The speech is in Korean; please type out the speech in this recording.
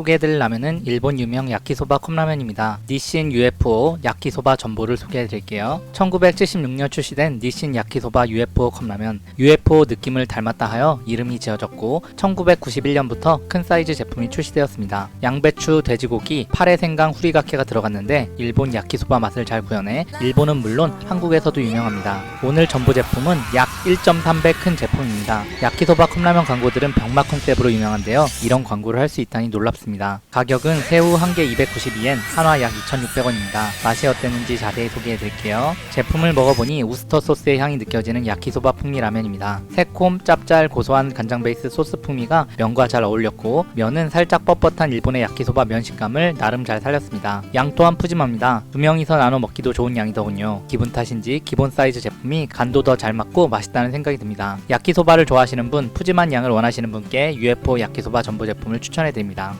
소개해드릴 라면은 일본 유명 야키소바 컵라면입니다. 니신 UFO 야키소바 전보를 소개해드릴게요. 1976년 출시된 니신 야키소바 UFO 컵라면 UFO 느낌을 닮았다 하여 이름이 지어졌고 1991년부터 큰 사이즈 제품이 출시되었습니다. 양배추, 돼지고기, 파래 생강, 후리가케가 들어갔는데 일본 야키소바 맛을 잘 구현해 일본은 물론 한국에서도 유명합니다. 오늘 전보 제품은 약 1.3배 큰 제품입니다. 야키소바 컵라면 광고들은 병맛 컨셉으로 유명한데요. 이런 광고를 할 수 있다니 놀랍습니다. 가격은 새우 1개 292엔, 한화 약 2,600원입니다. 맛이 어땠는지 자세히 소개해 드릴게요. 제품을 먹어보니 우스터 소스의 향이 느껴지는 야키소바 풍미 라면입니다. 새콤, 짭짤, 고소한 간장 베이스 소스 풍미가 면과 잘 어울렸고 면은 살짝 뻣뻣한 일본의 야키소바 면 식감을 나름 잘 살렸습니다. 양 또한 푸짐합니다. 두 명이서 나눠 먹기도 좋은 양이더군요. 기분 탓인지 기본 사이즈 제품이 간도 더 잘 맞고 맛있다는 생각이 듭니다. 야키소바를 좋아하시는 분, 푸짐한 양을 원하시는 분께 UFO 야키소바 전보 제품을 추천해 드립니다.